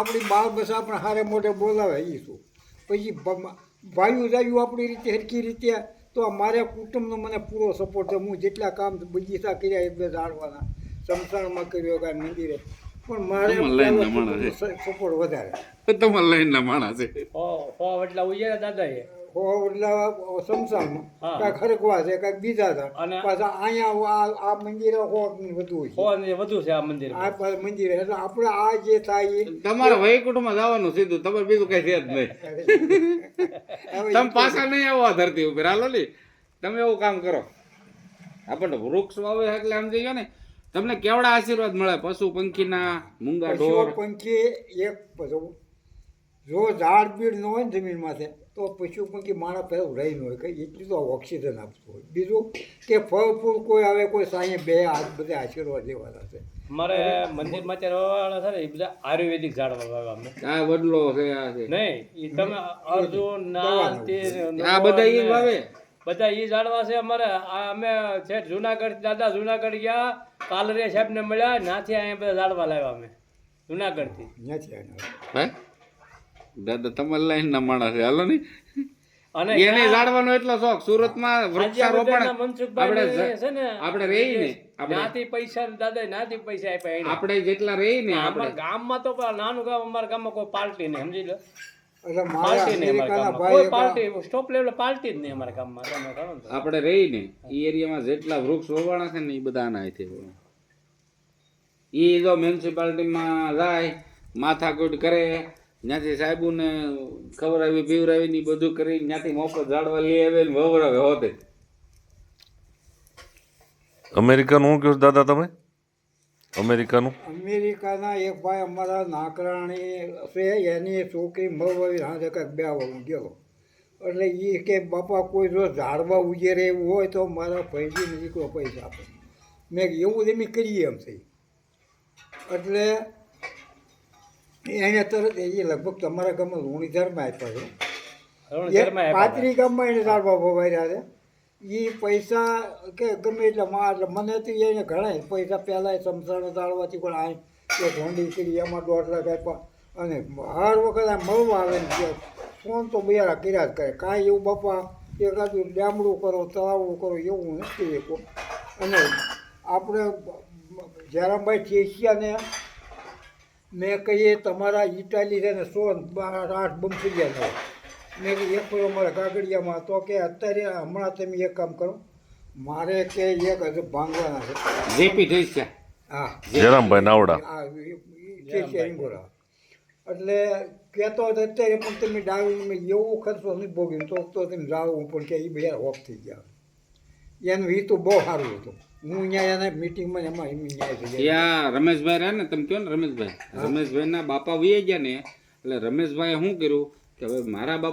આપણી બાળ બસ આપણે હારે મોઢે બોલાવે એ શું? પછી વાયુ જાયું આપણી રીતે હરકી રીતે તો આ મારે કુટુંબનો મને પૂરો સપોર્ટ છે. હું જેટલા કામ બગીચા કર્યા એ બધા જાળવાના સંસારમાં કર્યો કાંઈ મંદિરે. પણ મારે સપોર્ટ વધારે. તમારા લાઈનના માણસ છે. હો હો એટલા ઉજ્યા દાદા એ સમસામ કાંઈક ખરકવા છે કાંઈક બીજા છે. પાછા અહીંયા આ મંદિરે હો વધુ છે. વધુ છે આ મંદિર. આ મંદિરે. એટલે આપણે આ જે થાય એ તમારે વૈકુંઠમાં જવાનું સીધું. તમારે બીજું કઈ છે જ નહીં. તમે પાછા નહીં આવો આ ધરતી ઉપર. હાલો ને તમે એવું કામ કરો. આપણને વૃક્ષ વાવે એટલે આમ જઈએ ને તમને કેવડા આશીર્વાદ મળે? પશુ પંખીના મૂંગા ઢોર? પંખી એક જો ઝાડ બીડ ન હોય ને જમીન માથે તો પશુ પંખી માણસ પહેલાં રહી ન હોય કે એટલું તો ઓક્સિજન આપતું હોય. બીજું કે ફળ ફૂલ કોઈ આવે કોઈ સાંજે બે હાથ બધા આશીર્વાદ લેવાના છે. મારે મંદિરમાં ત્યારે વાળા છે ને એ બધા આયુર્વેદિક ઝાડવા વાવ્યા અમે. આ વડલો છે આ છે. નહીં એ તમે અર્જુન ના તે આ બધા એ વાવે? બધા એ ઝાડવા છે અમારે. આ અમે છે જુનાગઢ દાદા જુનાગઢ ગયા કાલરે સાહેબ ને મળ્યા નાથી અહીંયા બધા ઝાડવા લાવ્યા અમે જુનાગઢથી નથી હે? દાદા તમારા લાઈનના માણસ છે. હાલો ને. અને એને જાળવાનો એટલો શોખ. સુરતમાં વૃક્ષારોપણ આપણે ને છે ને. આપણે રહી ને. નાથી પૈસા દાદા નાથી પૈસા આપ્યા એને. આપણે જેટલા રહી ને આપણે ગામમાં તો નાનું ગામ અમારા ગામમાં કોઈ પાર્ટી નહીં સમજી લો. એટલે મારા નહીં અમારા અમેરિકાના ગામમાં. ભાઈ કોઈ પાર્ટી સ્ટોપ લેવલ પાર્ટી જ નહીં અમારા ગામમાં. તમે કરો ને આપણે રહી ને. એ એરિયામાં જેટલા વૃક્ષ વવાણા છે ને એ બધા ના. ઈ જો મ્યુનિસિપાલિટીમાં જાય માથાકૂટ કરે ત્યાંથી સાહેબોને ખબર આવી ને ની બધું કરી ત્યાંથી મોકો ઝાડવા લઈ આવે ને વવરાવે હોતે. અમેરિકાનું શું કહો દાદા તમે? અમેરિકાનું? અમેરિકાના એક ભાઈ અમારા નાકરાણી છે એની છોકરી મળવાવી હાથે કંઈક બે વાળું ગયો. એટલે એ કે બાપા કોઈ જો ઝાડવા ઉજેરે એવું હોય તો મારા ભાઈજી નીકળો પૈસા આપે. મેં એવું જ અમે કરીએ એમ થઈ એટલે એને તરત એ લગભગ તમારા ગામમાં લુણી ધર્મ આપ્યા છે. પાતરી એક ગામમાં એને તાર બાબો ભર્યા છે. એ પૈસા કે ગમે એટલે માં એટલે મને તો એને ઘણા પૈસા પહેલાં સમસાણ ઝાડવાથી પણ આ એ ઢોંડી કરી એમાં દોઢ લાખ આપ્યા. અને હર વખત આ મળવા આવે ને ફોન તો બિયારા કર્યા જ કરે. કાંઈ એવું બાપા એકાદું ડામડું કરો તળાવડું કરો એવું નથી શકો અને આપણે જયરામભાઈ ચેસિયાને મેં કહીએ તમારા ઇટાલી છે ને સો બાર આઠ બમસી ગયા મેં એક ફરો મારા કાગડિયામાં તો કે અત્યારે હમણાં તમે એક કામ કરો મારે કે એક હજુ ભાંગવાના છે. જેપી થઈ છે. હા. જયરામભાઈ નાવડા. આ એટલે કહેતો હતો અત્યારે પણ તમે ડાવી મેં એવું ખર્ચો નથી ભોગ્યું તો તો તમે જાઓ પણ કે એ બધા હોફ થઈ ગયા. એનું એ તો બહુ સારું હતું. હું અહીંયા એને મિટિંગમાં એમાં ત્યાં રમેશભાઈ રહ્યા ને તમે કહો ને રમેશભાઈ? રમેશભાઈના બાપા વહી ગયા ને એટલે રમેશભાઈએ શું કર્યું કે હવે મારા બાપા